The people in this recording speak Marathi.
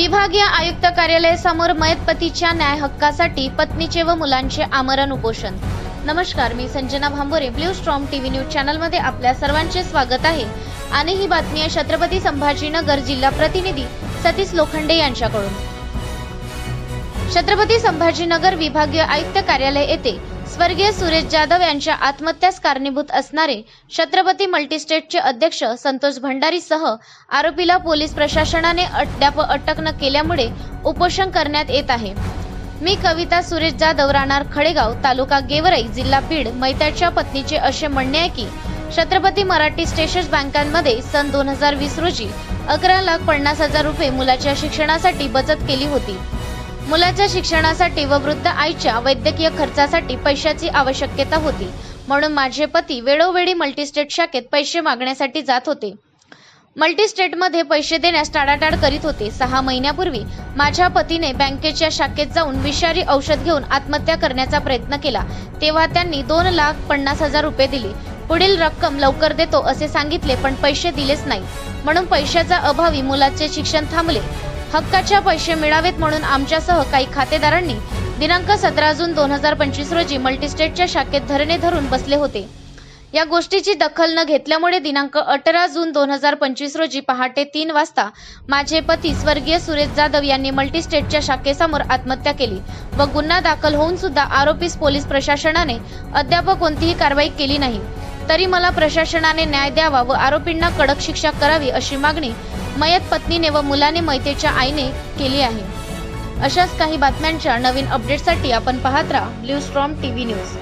विभागीय आयुक्त कार्यालयासमोर मयत पतीच्या न्याय हक्कासाठी पत्नीचे व मुलांचे आमरण उपोषण. नमस्कार मी Sanjana Bhambore blue storm TV news चॅनलमध्ये आपल्या सर्वांचे स्वागत आहे. आणि ही बातमी आहे छत्रपती संभाजीनगर जिल्हा प्रतिनिधी सतीश लोखंडे यांच्याकडून. छत्रपती संभाजीनगर विभागीय आयुक्त कार्यालय येथे स्वर्गीय सुरेश जाधव यांच्या आत्महत्यास कारणीभूत असणारे छत्रपती मल्टीस्टेटचे अध्यक्ष संतोष भंडारीसह आरोपीला पोलीस प्रशासनाने अद्याप अटक न केल्यामुळे उपोषण करण्यात येत आहे. मी कविता सुरेश जाधव राहणार खडेगाव तालुका गेवराई जिल्हा बीड मैत्याच्या पत्नीचे असे म्हणणे आहे की छत्रपती मराठी स्टेशन्स बँकांमध्ये सन दोन हजार वीस रोजी अकरा लाख पन्नास हजार रुपये मुलाच्या शिक्षणासाठी बचत केली होती. मुलाच्या शिक्षणासाठी व वृद्ध आईच्या वैद्यकीय खर्चासाठी पैशाची आवश्यकता होती. म्हणून माझे पती वेळोवेळी मल्टीस्टेट शाखेत पैसे मागण्यासाठी जात होते. मल्टीस्टेटमध्ये पैसे देण्यास टाळाटाळ करीत होते. सहा महिन्यापूर्वी माझ्या पतीने बँकेच्या शाखेत जाऊन विषारी औषध घेऊन आत्महत्या करण्याचा प्रयत्न केला. तेव्हा त्यांनी दोन लाख पन्नास हजार रुपये दिले. पुढील रक्कम लवकर देतो असे सांगितले पण पैसे दिलेच नाही. म्हणून पैशाचा अभावी मुलाचे शिक्षण थांबले. हक्काच्या पैसे मिळावेत म्हणून आमच्यासह काही खातेदारांनी दिनांक सतरा जून दोन हजार पंचवीस रोजी मल्टीस्टेटच्या शाखेत धरणे धरून बसले होते. या गोष्टीची दखल न घेतल्यामुळे दिनांक अठरा जून दोन हजार पंचवीस रोजी पहाटे तीन वाजता माझे पती स्वर्गीय सुरेश जाधव यांनी मल्टीस्टेटच्या शाखेसमोर आत्महत्या केली व गुन्हा दाखल होऊन सुद्धा आरोपीस पोलीस प्रशासनाने अद्याप कोणतीही कारवाई केली नाही. तरी मला प्रशासनाने न्याय द्यावा व आरोपींना कडक शिक्षा करावी अशी मागणी मयत पत्नीने व मुलाने मैतेच्या आईने केली आहे. अशाच काही बातम्यांच्या नवीन अपडेटसाठी आपण पाहत राहा ब्ल्यू स्ट्रॉम टीव्ही न्यूज